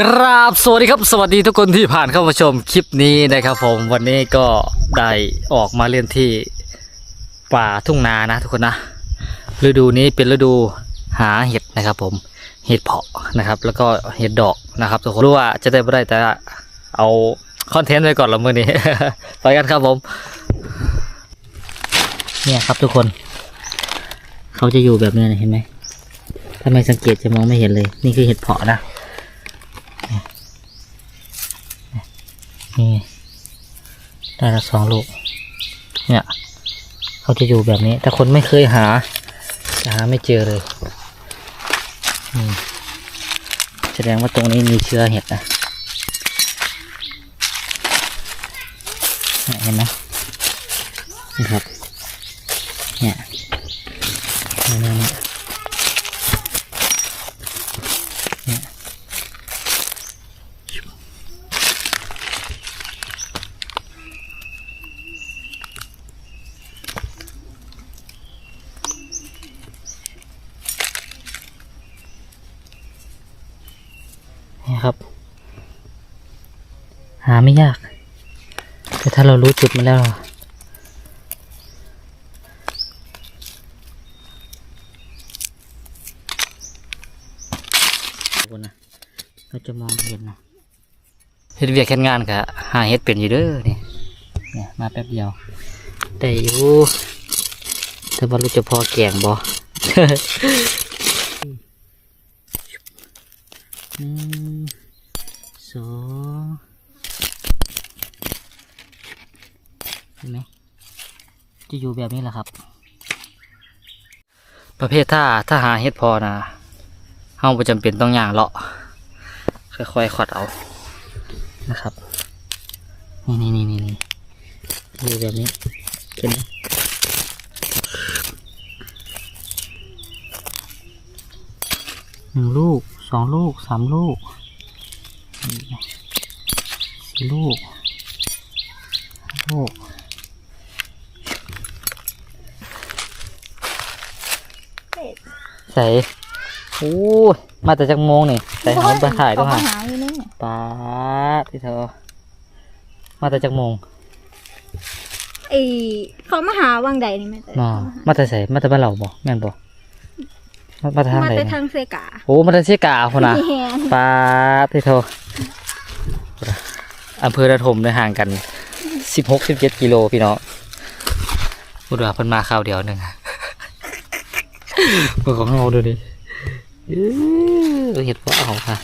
กราบสวัสดีครับ สวัสดีทุกคนที่ผ่านเข้ามาชมคลิปนี้นะครับผมวันนี้ก็ได้ออกมาเล่นที่ป่าทุ่งนานะ ทุกคนนะฤดูนี้เป็นฤดูหาเห็ดนะครับ ผมเห็ดเพาะนะครับ แล้วก็เห็ดดอกนะครับทุกคนรู้ว่าจะได้ไม่ได้แต่เอาคอนเทนต์ไว้ก่อนละมือนี้ไปกันครับผม เนี่ยครับทุกคน เขาจะอยู่แบบนี้นะเห็นไหมถ้าไม่สังเกตจะมองไม่เห็นเลย นี่คือเห็ดเพาะนะ นี่ได้ละสองลูก เนี่ยเขาจะอยู่แบบนี้ แต่คนไม่เคยหาจะหาไม่เจอเลยแสดงว่าตรงนี้มีเชื้อเห็ดนะเห็นไหมนี่ครับ เนี่ยนี่นี่ยเนี่ยเนี่ยเนี่ครับ หาไม่ยาก แต่ถ้าเรารู้จุดมันแล้วบนนะเราจะมองเห็นนะเฮ็ดเวียกแค่งานกะหาเฮ็ดเป็นอยู่เด้อนี่เนี่ยมาแป๊บเดียวได้อยู่แต่ว่ารู้จะพอแกงบ่ หนึ่งสองเห็นไหมจะอยู่แบบนี้แหละครับ ประเภทถ้าถ้าหาเฮ็ดพอนะเฮาบ่จำเป็นต้องย่างเลาะค่อยๆขอดเอานะครับ นี่นี่นี่นี่นี่แบบนี้เห็นไหมหนึ่งลูก สองลูกสามลูกสี่ลูกห้าลูกใส่โอ้ยมาแต่จากโมงนี่ใส่หอมไปขายด้วยเขาฮะหาอยู่นี่ป้าดที่เธอมาแต่จากโมงไอเขามาหาวังใดนี่แม่แต่มามาแต่ใส่มาแต่บ้านเราบ่แม่นบ่มา มาแต่ทางมาไหนแต่นี่ทางเซกาโอ้มาแต่เชียกาคนน่ะแม่นป้าดที่เธออำเภอระทมเนี่ยห่างกันสิบหกสิบเจ็ดกิโลพี่น้องพูดว่าเพิ่นมาคราวเดียวหนึ่งเพื่อของเราดูดิเออเห็ดเพาะเอาค่ะ